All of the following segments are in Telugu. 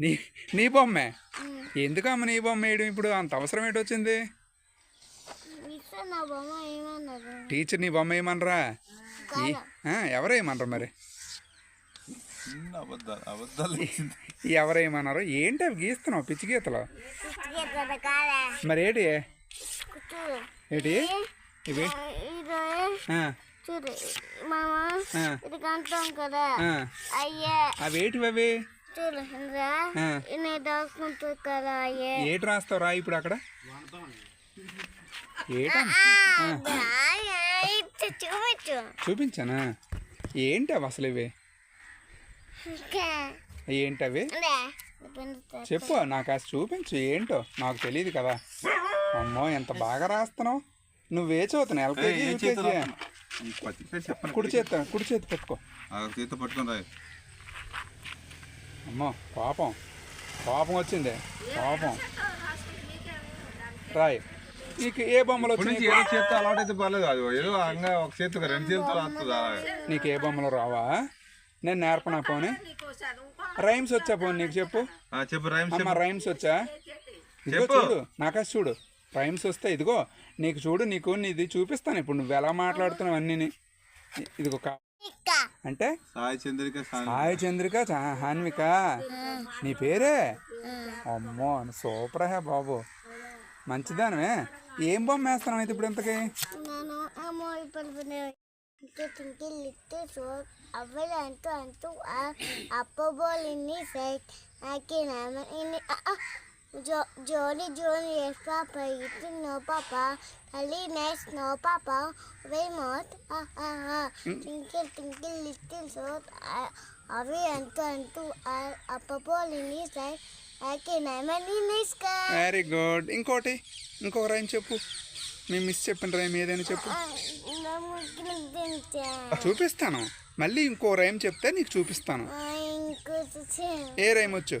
నీ నీ బొమ్మే? ఎందుకమ్మ నీ బొమ్మ వేయడం ఇప్పుడు? అంత అవసరం ఏంటి వచ్చింది మిస్ నా బొమ్మ ఏమన్నారు టీచర్ నీ బొమ్మ వేయమనరా? ఎవరు వేయమనరు మరి. ఎవరు వేయమన్నారు ఏంటి అవి గీస్తున్నావు పిచ్చి గీతలు? మరి ఏంటి? ఏంటి? ఇవి? ఇది? ఆ, చూడు మామ ఆ, ఇది కంటాం కదా? ఆ. అయ్యే. అవి? ఏటి రాస్తావు? రా ఇప్పుడు అక్కడ. చూపించానా? ఏంటి అవి అసలు ఇవి? ఏంటి అవి. చెప్పు నాకు అసలు చూపించు ఏంటో? నాకు తెలియదు కదా. అమ్మో ఎంత బాగా రాస్తున్నావు. నువ్వే చదువుతున్నావు? LKG UKG? కుడి చేత కుడి చేతి పెట్టుకో. ఆ చేతితో పట్టుకొని రాయి. అమ్మో పాపం. పాపం వచ్చింది. పాపం. రాయ్. నీకు ఏ బొమ్మలు ఏదో చేతితో అలవాటు అయితే పర్లేదు అది ఏదో అంగా ఒక చేతితో రెండు అలాగే. నీకు ఏ బొమ్మలు రావా? నేను నేర్పనా పోనీ? రైమ్స్ వచ్చా పోనీ నీకు చెప్పు? చెప్పు రైమ్స్ అమ్మ రైమ్స్ వచ్చా? ఇదిగో. చూడు నాకాస్ చూడు. రైమ్స్ వస్తే ఇదిగో నీకు చూడు నీకు నీది చూపిస్తాను. ఇప్పుడు నువ్వు ఎలా మాట్లాడుతున్నావు అన్నీ ఇదిగో అంటే? సాయి చంద్రిక సాయి హాయ్ చంద్రిక చా- హాన్విక నీ పేరే? అమ్మో సూపర్ హే బాబు. మంచిదానమే ఏం బొమ్మ వేస్తున్నావు అయితే ఇప్పుడు ఇంతకి? అంటూ అంటూ అప్పబోలిని సైట్ నాకి నామ ఇన్ని జో జోలి జోలి ఎస్ పాప ఇటు నో పాప తల్లి నెక్స్ట్ నో పాప వే మోట్ టింకిల్ టింకిల్ లిటిల్ సో అవి అంటూ అంటూ అప్పబోలిని సైట్ నాకి నామ నిస్కా వెరీ గుడ్ ఇంకోటి ఇంకొక రైమ్ చెప్పు. మీ మిస్ చెప్పిన రైమ్ ఏదైనా చెప్పు. చూపిస్తాను. మళ్ళీ ఇంకో రైమ్ చెప్తే నీకు చూపిస్తాను. ఏ రైమ్ వచ్చు?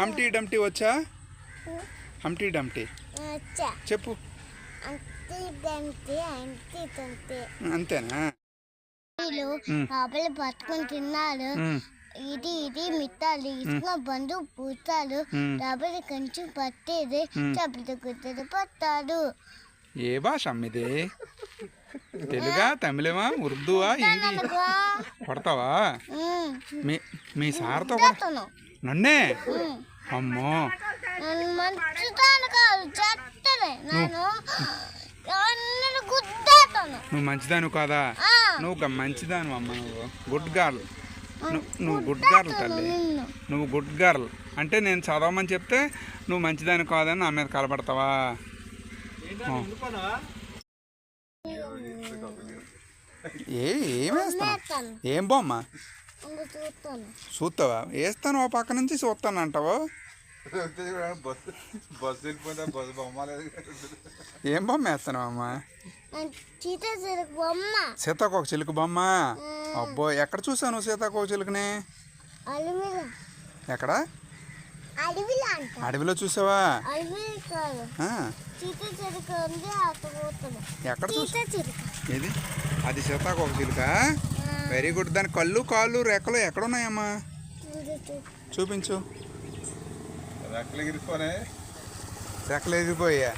హంటీ డంటీ వచ్చా? హంటీ డంటీ వచ్చా చెప్పు. అంతేనా? చేపలు పట్టుకొని తిన్నారు. మ్, ఇది ఇది మిట్టాలు ఇసుక బంధు పూస్తాడు మ్. చేపలు కొంచెం పట్టేది. చేపలు కుట్టేది పట్టాడు. ఏ భాష అమ్మిది తెలుగా తమిళమా ఉర్దూవా హిందీ? కొడతావా? మ్. మీ సార్తో. నన్నే. అమ్మో. నన్ను మంచుతాను కాదు చెత్తనే. నేను అన్నను గుద్దేస్తాను. నువ్వు మంచిదాను కాదా? నువ్వు గ- మంచిదాను అమ్మ నువ్వు. గుడ్ గర్ల్ నువ్వు గుడ్ గర్ల్ తల్లి. నువ్వు గుడ్ గర్ల్ అంటే నేను చదవమని చెప్తే నువ్వు మంచిదాని కాదని నా మీద కలబడతావా. ఏ ఏం వేస్తాను వేస్తాను ఏం బొమ్మ? చూస్తావా? వేస్తాను ఓ పక్క నుంచి చూస్తాను అంటావు. ఏం బొమ్మ వేస్తాను అమ్మ? సీతాకోక చిలుక బొమ్మ? అబ్బో ఎక్కడ చూసాను సీతాకోక చిలుకని? ఎక్కడ? అడవిలో చూసావా? ఎక్కడ చూసా? ఏది? అది సీతాకోక చిలుక? Very good. దాని కళ్ళు కాళ్ళు రెక్కలు ఎక్కడున్నాయమ్మా? చూపించు. రెక్కలు ఎగిరిపోనే రెక్కలు ఎగిరిపోయా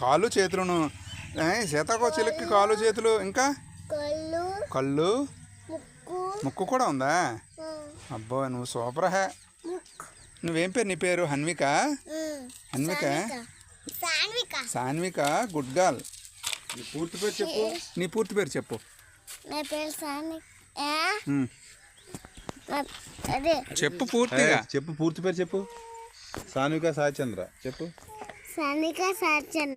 కాళ్ళు చేతులను. ఏ, సీతాకోక చిలుకకి కాళ్ళు చేతులు ఇంకా? కళ్ళు. ముక్కు. ముక్కు కూడా ఉందా? అబ్బో నువ్వు సూపర్ హే. నువ్వేం పేరు? నీ పేరు Hanvika. Hanvika? Sanvika. Sanvika good girl. ఈ పూర్తి పేరు చెప్పు. నీ పూర్తి పేరు చెప్పు. నా పేరు సాన్విక. నా- చెప్పు పూర్తిగా. చెప్పు పూర్తి పేరు చెప్పు. సాన్విక సాయి చంద్ర చెప్పు. సాన్విక సాచన్